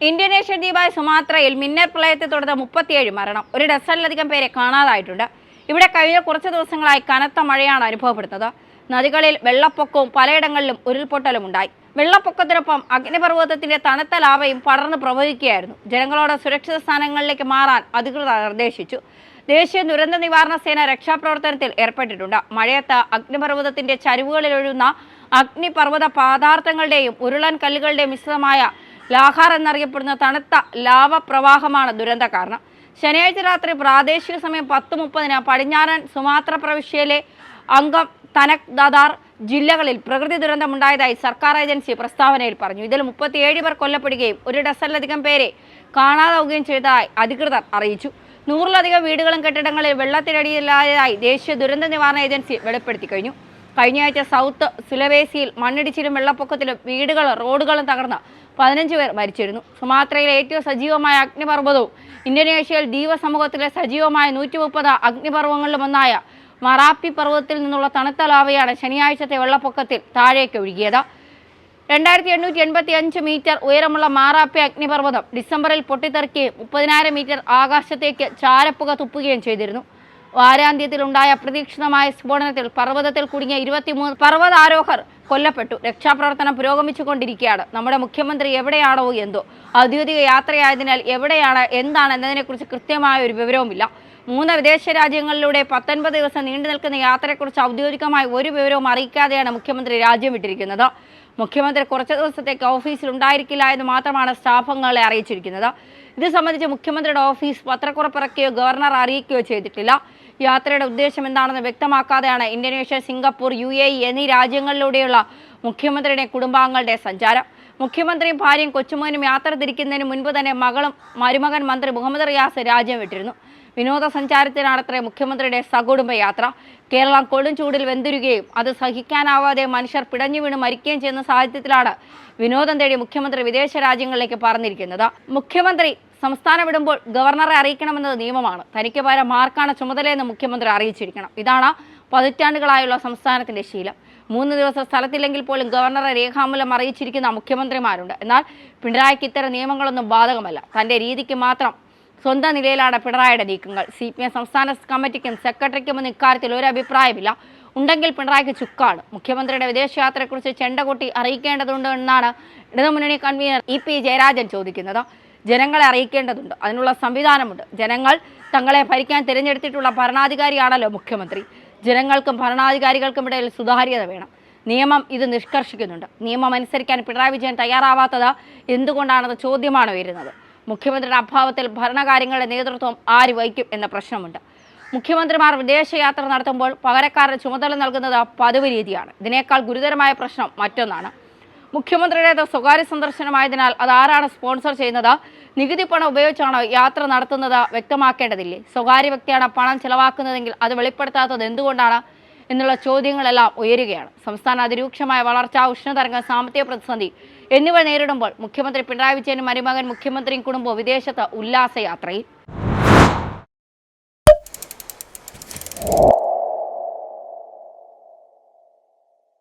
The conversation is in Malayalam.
ഇന്തോനേഷ്യൻ ദ്വീപായ സുമാത്രയിൽ മിന്നൽ പ്രളയത്തെ തുടർന്ന് മുപ്പത്തിയേഴ് മരണം. ഒരു ഡസനിലധികം പേരെ കാണാതായിട്ടുണ്ട്. ഇവിടെ കഴിഞ്ഞ കുറച്ച് ദിവസങ്ങളായി കനത്ത മഴയാണ് അനുഭവപ്പെടുന്നത്. നദികളിൽ വെള്ളപ്പൊക്കവും പലയിടങ്ങളിലും ഉരുൾപൊട്ടലും ഉണ്ടായി. വെള്ളപ്പൊക്കത്തിനൊപ്പം അഗ്നിപർവതത്തിന്റെ തണുത്ത ലാവയും പടർന്നു പ്രവഹിക്കുകയായിരുന്നു. ജനങ്ങളോട് സുരക്ഷിത സ്ഥാനങ്ങളിലേക്ക് മാറാൻ അധികൃതർ നിർദ്ദേശിച്ചു. ദേശീയ ദുരന്ത നിവാരണ സേന രക്ഷാപ്രവർത്തനത്തിൽ ഏർപ്പെട്ടിട്ടുണ്ട്. മഴയത്ത് അഗ്നിപർവതത്തിന്റെ ചരിവുകളിൽ ഒഴുകുന്ന അഗ്നിപർവത പദാർത്ഥങ്ങളുടെയും ഉരുളൻ കല്ലുകളുടെയും മിശ്രിതമായ ലാഹാർ എന്നറിയപ്പെടുന്ന തണുത്ത ലാവ പ്രവാഹമാണ് ദുരന്ത കാരണം. ശനിയാഴ്ച രാത്രി പ്രാദേശിക സമയം പത്ത് മുപ്പതിന് പടിഞ്ഞാറൻ സുമാത്ര പ്രവിശ്യയിലെ അംഗം തനക് ദദാർ ജില്ലകളിൽ പ്രകൃതി ദുരന്തമുണ്ടായതായി സർക്കാർ ഏജൻസി പ്രസ്താവനയിൽ പറഞ്ഞു. ഇതിൽ മുപ്പത്തിയേഴ് പേർ കൊല്ലപ്പെടുകയും ഒരു ഡസനിലധികം പേരെ കാണാതാവുകയും ചെയ്തതായി അധികൃതർ അറിയിച്ചു. നൂറിലധികം വീടുകളും കെട്ടിടങ്ങളിൽ വെള്ളത്തിനടിയിലായതായി ദേശീയ ദുരന്ത നിവാരണ ഏജൻസി വെളിപ്പെടുത്തി കഴിഞ്ഞു. കഴിഞ്ഞയാഴ്ച സൗത്ത് സുലവേസിയിൽ മണ്ണിടിച്ചിലും വെള്ളപ്പൊക്കത്തിലും വീടുകളും റോഡുകളും തകർന്ന് പതിനഞ്ച് പേർ മരിച്ചിരുന്നു. സുമാത്രയിലെ ഏറ്റവും സജീവമായ അഗ്നിപർവതവും ഇന്തോനേഷ്യയിൽ ദ്വീപ സമൂഹത്തിലെ സജീവമായ നൂറ്റി മുപ്പത് അഗ്നിപർവങ്ങളിലുമൊന്നായ മറാപ്പി പർവതത്തിൽ നിന്നുള്ള തണുത്ത ലാവയാണ് ശനിയാഴ്ചത്തെ വെള്ളപ്പൊക്കത്തിൽ താഴേക്ക് ഒഴുകിയത്. രണ്ടായിരത്തി എണ്ണൂറ്റി എൺപത്തി അഞ്ച് മീറ്റർ ഉയരമുള്ള മാറാപ്പി അഗ്നിപർവതം ഡിസംബറിൽ പൊട്ടിത്തെറിക്കുകയും മുപ്പതിനായിരം മീറ്റർ ആകാശത്തേക്ക് ചാരപ്പുക തുപ്പുകയും ചെയ്തിരുന്നു. വാരാന്ത്യത്തിലുണ്ടായ അപ്രതീക്ഷിതമായ സ്ഫോടനത്തിൽ പർവതത്തിൽ കുടുങ്ങിയ ഇരുപത്തിമൂന്ന് പർവതാരോഹർ കൊല്ലപ്പെട്ടു. രക്ഷാപ്രവർത്തനം പുരോഗമിച്ചുകൊണ്ടിരിക്കുകയാണ്. നമ്മുടെ മുഖ്യമന്ത്രി എവിടെയാണോ എന്തോ. ഔദ്യോഗിക യാത്രയായതിനാൽ എവിടെയാണ് എന്താണ് എന്നതിനെക്കുറിച്ച് കൃത്യമായ ഒരു വിവരവുമില്ല. മൂന്ന് വിദേശ രാജ്യങ്ങളിലൂടെ പത്തൊൻപത് ദിവസം നീണ്ടു നിൽക്കുന്ന യാത്രയെക്കുറിച്ച് ഔദ്യോഗികമായി ഒരു വിവരവും അറിയിക്കാതെയാണ് മുഖ്യമന്ത്രി രാജ്യം വിട്ടിരിക്കുന്നത്. മുഖ്യമന്ത്രി കുറച്ച് ദിവസത്തേക്ക് ഓഫീസിൽ ഉണ്ടായിരിക്കില്ല എന്ന് മാത്രമാണ് സ്റ്റാഫുകളെ അറിയിച്ചിരിക്കുന്നത്. ഇത് സംബന്ധിച്ച് മുഖ്യമന്ത്രിയുടെ ഓഫീസ് പത്രക്കുറപ്പിറക്കുകയോ ഗവർണർ അറിയിക്കുകയോ ചെയ്തിട്ടില്ല. യാത്രയുടെ ഉദ്ദേശം എന്താണെന്ന് വ്യക്തമാക്കാതെയാണ് ഇന്തോനേഷ്യ സിംഗപ്പൂർ യു എന്നീ രാജ്യങ്ങളിലൂടെയുള്ള മുഖ്യമന്ത്രിയുടെ കുടുംബാംഗങ്ങളുടെ സഞ്ചാരം. മുഖ്യമന്ത്രിയും ഭാര്യയും കൊച്ചുമോനും യാത്ര തിരിക്കുന്നതിന് മുൻപ് തന്നെ മകളും മരുമകൻ മന്ത്രി മുഹമ്മദ് റിയാസ് രാജ്യം വിട്ടിരുന്നു. വിനോദസഞ്ചാരത്തിനാണത്രേ മുഖ്യമന്ത്രിയുടെ സകുടുംബ യാത്ര കേരളം കൊടും ചൂടിൽ വെന്തുരുകയും അത് സഹിക്കാനാവാതെ മനുഷ്യർ പിടഞ്ഞു വീണ് മരിക്കുകയും ചെയ്യുന്ന സാഹചര്യത്തിലാണ് വിനോദം തേടി മുഖ്യമന്ത്രി വിദേശ രാജ്യങ്ങളിലേക്ക് പറഞ്ഞിരിക്കുന്നത് മുഖ്യമന്ത്രി സംസ്ഥാനം വിടുമ്പോൾ ഗവർണറെ അറിയിക്കണമെന്നത് നിയമമാണ്. തനിക്ക് പകരം മാർക്കാണ് ചുമതലയെന്ന് മുഖ്യമന്ത്രി അറിയിച്ചിരിക്കണം. ഇതാണ് പതിറ്റാണ്ടുകളായുള്ള സംസ്ഥാനത്തിന്റെ ശീലം. മൂന്ന് ദിവസം സ്ഥലത്തില്ലെങ്കിൽ പോലും ഗവർണറെ രേഖാമൂലം അറിയിച്ചിരിക്കുന്ന മുഖ്യമന്ത്രിമാരുണ്ട്. എന്നാൽ പിണറായിക്ക് ഇത്തരം നിയമങ്ങളൊന്നും ബാധകമല്ല. തന്റെ രീതിക്ക് മാത്രം സ്വന്തം നിലയിലാണ് പിണറായിയുടെ നീക്കങ്ങൾ. സി പി എം സംസ്ഥാന കമ്മിറ്റിക്കും സെക്രട്ടറിക്കുമൊന്നും ഇക്കാര്യത്തിൽ ഒരു അഭിപ്രായമില്ല. ഉണ്ടെങ്കിൽ പിണറായിക്ക് ചുക്കാണ്. മുഖ്യമന്ത്രിയുടെ വിദേശയാത്രയെക്കുറിച്ച് ചെണ്ടകൊട്ടി അറിയിക്കേണ്ടതുണ്ട് എന്നാണ് ഇടതുമുന്നണി കൺവീനർ ഇ പി ജയരാജൻ ചോദിക്കുന്നത്. ജനങ്ങളെ അറിയിക്കേണ്ടതുണ്ട്. അതിനുള്ള സംവിധാനമുണ്ട്. ജനങ്ങൾ തങ്ങളെ ഭരിക്കാൻ തിരഞ്ഞെടുത്തിട്ടുള്ള ഭരണാധികാരിയാണല്ലോ മുഖ്യമന്ത്രി. ജനങ്ങൾക്കും ഭരണാധികാരികൾക്കും ഇടയിൽ സുതാര്യത വേണം. നിയമം ഇത് നിഷ്കർഷിക്കുന്നുണ്ട്. നിയമം അനുസരിക്കാൻ പിണറായി വിജയൻ തയ്യാറാവാത്തത് എന്തുകൊണ്ടാണെന്ന ചോദ്യമാണ് വരുന്നത് മുഖ്യമന്ത്രിയുടെ അഭാവത്തിൽ ഭരണകാര്യങ്ങളുടെ നേതൃത്വം ആര് വഹിക്കും എന്ന പ്രശ്നമുണ്ട്. മുഖ്യമന്ത്രിമാർ വിദേശയാത്ര നടത്തുമ്പോൾ പകരക്കാരുടെ ചുമതല നൽകുന്നത് പതിവ് രീതിയാണ്. ഇതിനേക്കാൾ ഗുരുതരമായ പ്രശ്നം മറ്റൊന്നാണ്. മുഖ്യമന്ത്രിയുടേത് സ്വകാര്യ സന്ദർശനമായതിനാൽ അത് ആരാണ് സ്പോൺസർ ചെയ്യുന്നത്? നികുതി പണം ഉപയോഗിച്ചാണോ യാത്ര നടത്തുന്നത് വ്യക്തമാക്കേണ്ടതില്ലേ? സ്വകാര്യ വ്യക്തിയാണ് പണം ചെലവാക്കുന്നതെങ്കിൽ അത് വെളിപ്പെടുത്താത്തത് എന്തുകൊണ്ടാണ്? എന്നുള്ള ചോദ്യങ്ങളെല്ലാം ഉയരുകയാണ്. സംസ്ഥാന അതിരൂക്ഷമായ വളർച്ച ഉഷ്ണതരംഗം സാമ്പത്തിക പ്രതിസന്ധി എന്നിവ നേരിടുമ്പോൾ മുഖ്യമന്ത്രി പിണറായി വിജയനും മരുമകൻ മുഖ്യമന്ത്രിയും കുടുംബവും വിദേശത്ത് ഉല്ലാസയാത്രയിൽ